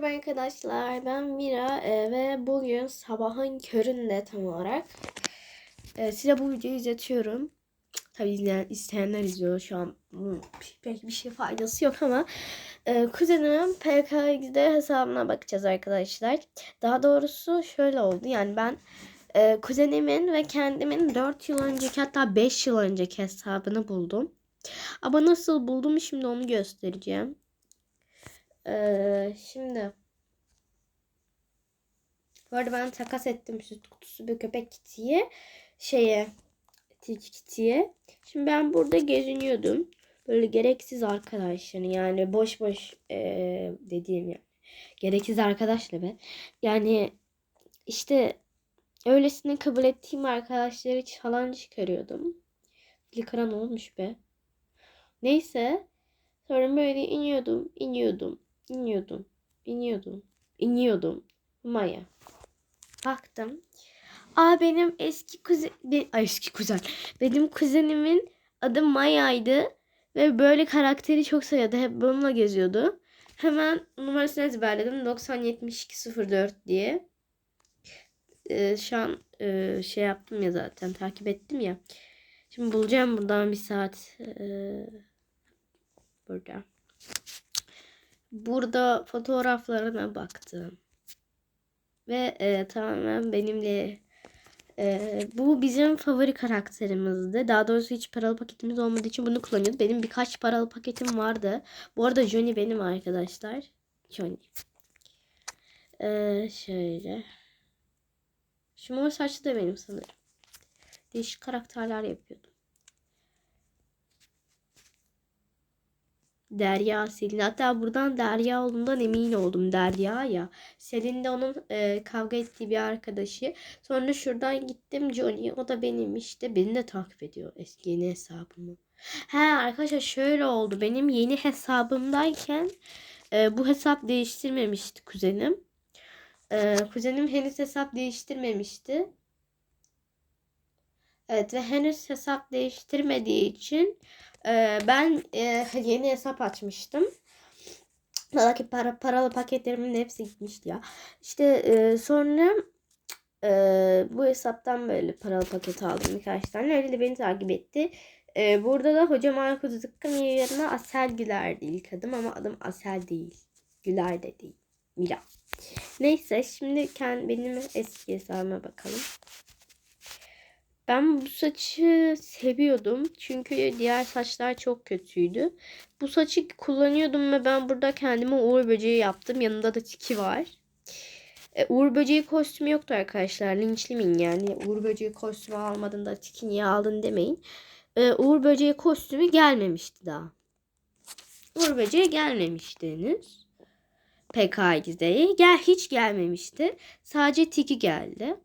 Merhaba arkadaşlar, ben Mira e, ve bugün sabahın köründe tam olarak e, size bu videoyu izletiyorum. Tabii izleyen, isteyenler izliyor şu an pek bir şey faydası yok ama e, kuzenimin PKX'de hesabına bakacağız arkadaşlar. Daha doğrusu şöyle oldu yani ben e, kuzenimin ve kendimin 4 yıl önceki hatta 5 yıl önceki hesabını buldum. Ama nasıl buldum şimdi onu göstereceğim. Ee, şimdi bu arada ben takas ettim süt kutusu bir köpek kitiye şeye tilki kitiye. Şimdi ben burada geziniyordum. Böyle gereksiz arkadaşlar yani boş boş ee, dediğim yani. Gereksiz arkadaşla be. Yani işte öylesine kabul ettiğim arkadaşları falan çıkarıyordum. Likara ne olmuş be? Neyse. Sonra böyle iniyordum, iniyordum, iniyordum, iniyordum, iniyordum. Maya. Baktım. Aa benim eski kuzen, ay eski kuzen. Benim kuzenimin adı Maya'ydı. Ve böyle karakteri çok seviyordu. Hep bununla geziyordu. Hemen numarasını ezberledim. 907204 diye. Ee, şu an e, şey yaptım ya zaten takip ettim ya. Şimdi bulacağım buradan bir saat. Ee, burada. Burada fotoğraflarına baktım. Ve e, tamamen benimle e, bu bizim favori karakterimizdi. Daha doğrusu hiç paralı paketimiz olmadığı için bunu kullanıyoruz. Benim birkaç paralı paketim vardı. Bu arada Johnny benim arkadaşlar. Johnny. E, şöyle. Şu mor saçlı da benim sanırım. Değişik karakterler yapıyordum. Derya Selin. Hatta buradan Derya olduğundan emin oldum. Derya ya. Selin de onun e, kavga ettiği bir arkadaşı. Sonra şuradan gittim Johnny. O da benim işte. Beni de takip ediyor eski yeni hesabımı. He arkadaşlar şöyle oldu. Benim yeni hesabımdayken e, bu hesap değiştirmemişti kuzenim. E, kuzenim henüz hesap değiştirmemişti. Evet ve henüz hesap değiştirmediği için ee, ben e, yeni hesap açmıştım. Valla para, paralı paketlerimin hepsi gitmişti ya. İşte e, sonra e, bu hesaptan böyle paralı paket aldım birkaç tane. Öyle de beni takip etti. Burada da hocam Aykut Zıkkın yerine Asel Güler ilk adım ama adım Asel değil. Güler de değil. Mira. Neyse şimdi kendi benim eski hesabıma bakalım. Ben bu saçı seviyordum. Çünkü diğer saçlar çok kötüydü. Bu saçı kullanıyordum ve ben burada kendime Uğur Böceği yaptım. Yanında da tiki var. E, Uğur Böceği kostümü yoktu arkadaşlar. Linçlemeyin yani. Uğur Böceği kostümü almadın da tiki niye aldın demeyin. E, Uğur Böceği kostümü gelmemişti daha. Uğur Böceği gelmemişti henüz. PKX'de. Gel hiç gelmemişti. Sadece tiki geldi.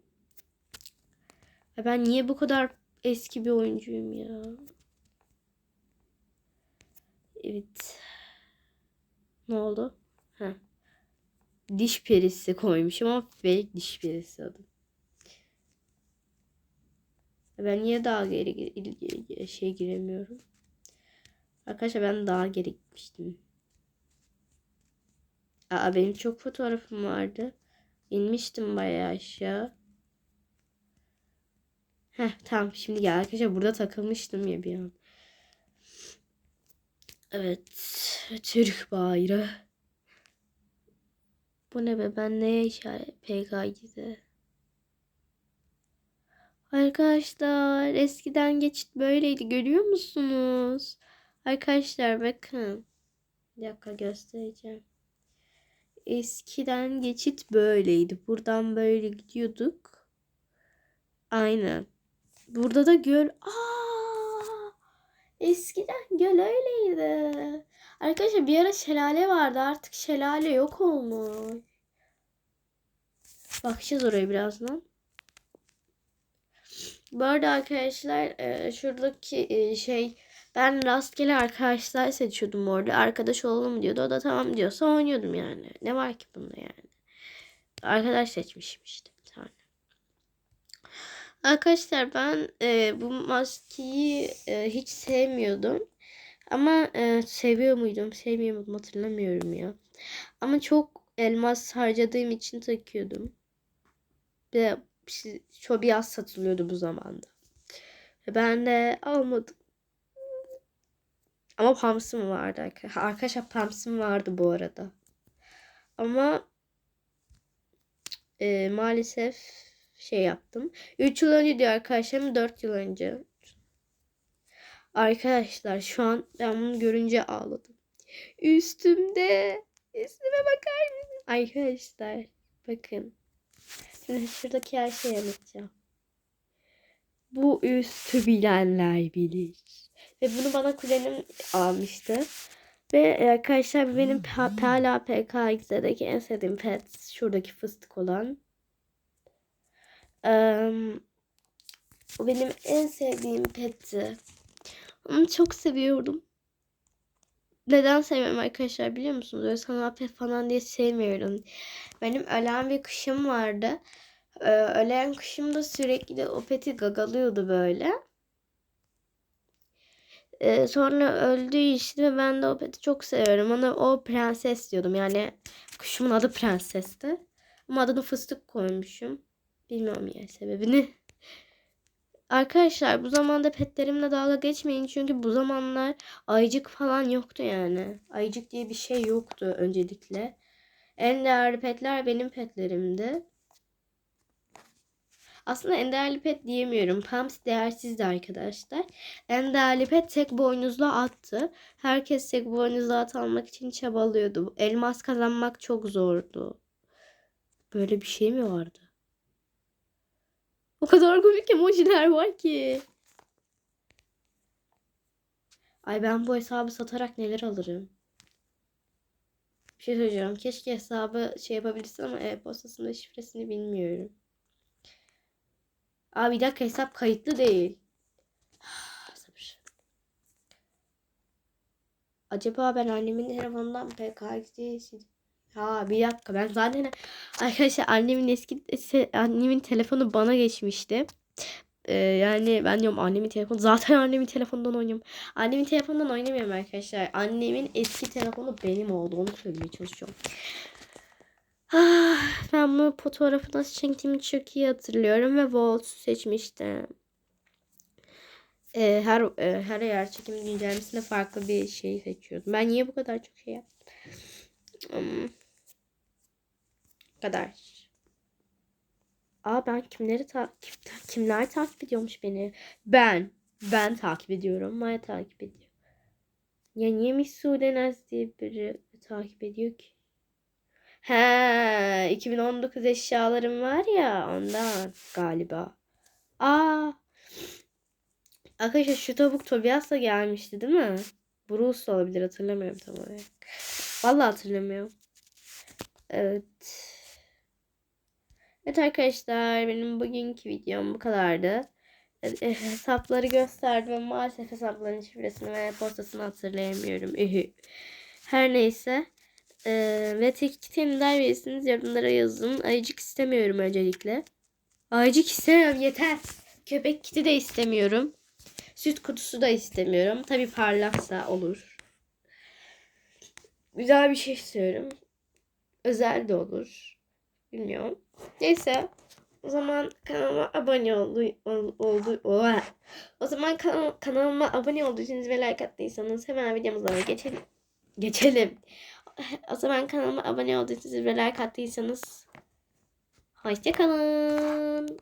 Ya ben niye bu kadar eski bir oyuncuyum ya? Evet. Ne oldu? Ha. Diş perisi koymuşum ama fake diş perisi adım. Ben niye daha geri şey giremiyorum? Arkadaşlar ben daha geri gitmiştim. Aa benim çok fotoğrafım vardı. İnmiştim bayağı aşağı. Heh tamam şimdi gel arkadaşlar burada takılmıştım ya bir an. Evet. Türk bayrağı. Bu ne be ben neye işaret PKG'de. Arkadaşlar eskiden geçit böyleydi görüyor musunuz? Arkadaşlar bakın. Bir dakika göstereceğim. Eskiden geçit böyleydi. Buradan böyle gidiyorduk. Aynen. Burada da göl. Aa! Eskiden göl öyleydi. Arkadaşlar bir ara şelale vardı. Artık şelale yok olmuş. Bakacağız oraya birazdan. Bu arada arkadaşlar e, şuradaki e, şey ben rastgele arkadaşlar seçiyordum orada. Arkadaş olalım diyordu. O da tamam diyorsa oynuyordum yani. Ne var ki bunda yani. Arkadaş seçmişim işte. Arkadaşlar ben e, bu maskeyi e, hiç sevmiyordum. Ama e, seviyor muydum, sevmiyor muydum hatırlamıyorum ya. Ama çok elmas harcadığım için takıyordum. Ve şu biraz satılıyordu bu zamanda. Ben de almadım. Ama Pams'ım vardı arkadaşlar. Arkadaşlar Pams'ım vardı bu arada. Ama e, maalesef şey yaptım. 3 yıl önce diyor arkadaşlarım 4 yıl önce. Arkadaşlar şu an ben bunu görünce ağladım. Üstümde. Üstüme bakar mısın? Arkadaşlar bakın. Şimdi şuradaki her şeyi anlatacağım. Bu üstü bilenler bilir. Ve bunu bana kuzenim almıştı. Ve arkadaşlar benim hala PKX'deki en sevdiğim pet şuradaki fıstık olan. Eee, o benim en sevdiğim petti. Onu çok seviyordum. Neden sevmiyorum arkadaşlar biliyor musunuz? Öyle sanat pet falan diye sevmiyorum. Benim ölen bir kuşum vardı. Ee, ölen kuşum da sürekli o peti gagalıyordu böyle. Ee, sonra öldüğü için ve ben de o peti çok seviyorum. Ona o prenses diyordum. Yani kuşumun adı prensesti. Ama adını fıstık koymuşum. Bilmiyorum ya sebebini. Arkadaşlar bu zamanda petlerimle dalga geçmeyin. Çünkü bu zamanlar ayıcık falan yoktu yani. Ayıcık diye bir şey yoktu öncelikle. En değerli petler benim petlerimdi. Aslında en değerli pet diyemiyorum. Pams değersizdi arkadaşlar. En değerli pet tek boynuzlu attı. Herkes tek boynuzlu at almak için çabalıyordu. Elmas kazanmak çok zordu. Böyle bir şey mi vardı? O kadar komik emojiler var ki. Ay ben bu hesabı satarak neler alırım? Bir şey söyleyeceğim. Keşke hesabı şey yapabilsem ama e-postasında şifresini bilmiyorum. Aa bir dakika hesap kayıtlı değil. Acaba ben annemin telefonundan sildim. Ha bir dakika ben zaten arkadaşlar annemin eski annemin telefonu bana geçmişti. Ee, yani ben diyorum annemin telefonu zaten annemin telefonundan oynuyorum. Annemin telefonundan oynamıyorum arkadaşlar. Annemin eski telefonu benim oldu. Onu söylemeye çalışıyorum. Ah, ben bu fotoğrafı nasıl çektiğimi çok iyi hatırlıyorum ve Walt'u seçmiştim. Ee, her e, her yer çekim güncellemesinde farklı bir şey seçiyordum. Ben niye bu kadar çok şey yaptım? Hmm. Kadar. Aa ben kimleri takip kimler takip ediyormuş beni? Ben. Ben takip ediyorum. Maya takip ediyor. Ya niye Miss Sudenaz diye biri takip ediyor ki? He, 2019 eşyalarım var ya ondan galiba. Aa. Arkadaşlar şu tavuk Tobias'la gelmişti değil mi? Bruce olabilir hatırlamıyorum tam olarak. Vallahi hatırlamıyorum. Evet. Evet arkadaşlar benim bugünkü videom bu kadardı. E, hesapları gösterdim ama maalesef hesapların şifresini ve postasını hatırlayamıyorum. Her neyse. Ee, ve tek item verirsiniz yorumlara yazın. Ayıcık istemiyorum öncelikle. Ayıcık istemiyorum yeter. Köpek kiti de istemiyorum. Süt kutusu da istemiyorum. Tabi parlaksa olur. Güzel bir şey istiyorum. Özel de olur. Bilmiyorum. Neyse. O zaman kanalıma abone oldu, ol, oldu, oha. O zaman kanal, kanalıma abone olduğunuz ve like attıysanız hemen videomuza geçelim. Geçelim. O zaman kanalıma abone olduğunuz ve like attıysanız hoşçakalın.